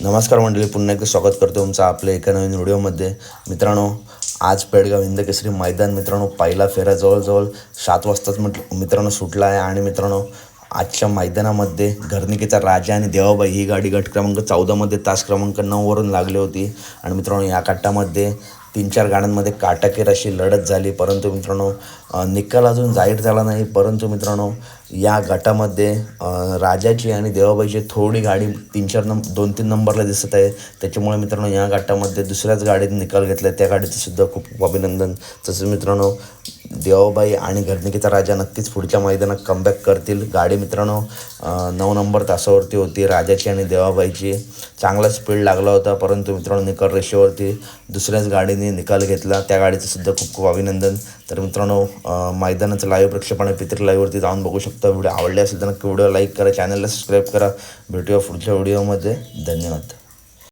नमस्कार मंडळी पुन्हा एकदा स्वागत करतो तुमचं आपल्या एका नवीन व्हिडिओमध्ये. मित्रांनो आज पेडगाव हिंद केसरी मैदान मित्रांनो पहिला फेरा जवळजवळ सात वाजताच म्हट मित्रांनो सुटला आहे. आणि मित्रांनो आजच्या मैदानामध्ये घरनिकेचा राजा आणि देवाबाई ही गाडी गट क्रमांक चौदामध्ये तास क्रमांक नऊवरून लागली होती. आणि मित्रांनो या काटामध्ये तीन चार गाड्यांमध्ये काटाकेर अशी लढत झाली. परंतु मित्रांनो निकाल अजून जाहीर झाला नाही. परंतु मित्रांनो या गटामध्ये राजाची आणि देवाबाईची थोडी गाडी तीन चार नंब दोन तीन नंबरला दिसत आहे. त्याच्यामुळे मित्रांनो या गटामध्ये दुसऱ्याच गाडीत निकाल घेतला त्या गाडीचं सुद्धा खूप अभिनंदन. तसंच मित्रांनो देवाबाई आणि घरनिकेचा राजा नक्कीच पुढच्या मैदानात कमबॅक करतील. गाडी मित्रांनो नऊ नंबर तासावरती होती. राजाची आणि देवाबाईची. चांगला स्पीड लागला होता परंतु मित्रांनो निकाल रेषेवरती दुसऱ्याच गाडीने निकाल घेतला. त्या गाडीचं सुद्धा खूप खूप अभिनंदन. तर मित्रांनो मैदानाचं लाईव्ह प्रक्षेपण आहे. पितृ लाईव्हवरती जाऊन बघू शकता. व्हिडिओ आवडले असेल तर नक्की व्हिडिओ लाईक करा. चॅनलला सबस्क्राईब करा. भेटूया पुढच्या व्हिडिओमध्ये धन्यवाद.